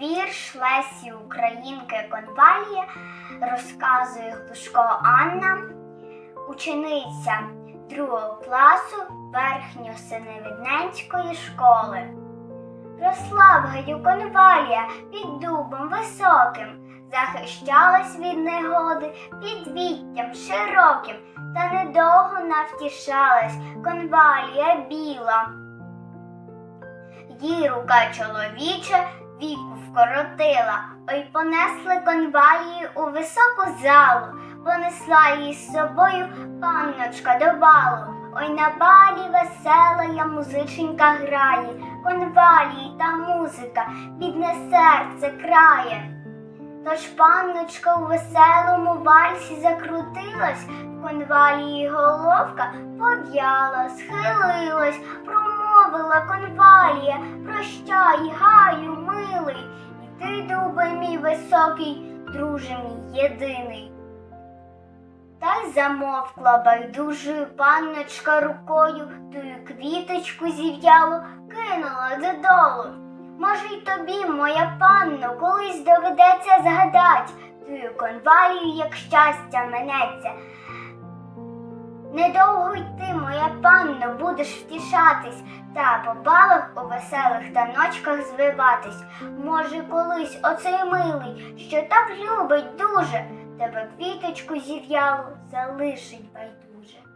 вірш Лесі Українки Конвалія розказує Глушко Анна, учениця другого класу верхньосиневідненської школи. Росла в гаю конвалія під дубом високим, захищалась від негоди під віттям широким, та недовго навтішалась конвалія біла. Їй рука чоловіча віку вкоротила, ой понесли конвалії у високу залу, понесла її з собою панночка до балу. Ой на балі весела я музиченька грає, конвалії та музика бідне серце крає. Тож панночка у веселому вальсі закрутилась, в конвалії головка пов'яла, схилилась, промовила конвалія, ти, мій високий, друже мій єдиний. Та й замовкла байдужою панночка рукою, тую квіточку зів'ялу кинула додолу. Може, й тобі, моя панно, колись доведеться згадать тую конвалію, як щастя минеться. Недовго й ти, моя панно, будеш втішатись та по балах у веселих таночках звиватись. Може, колись оцей милий, що так любить дуже, тебе квіточку зів'ялу залишить байдуже.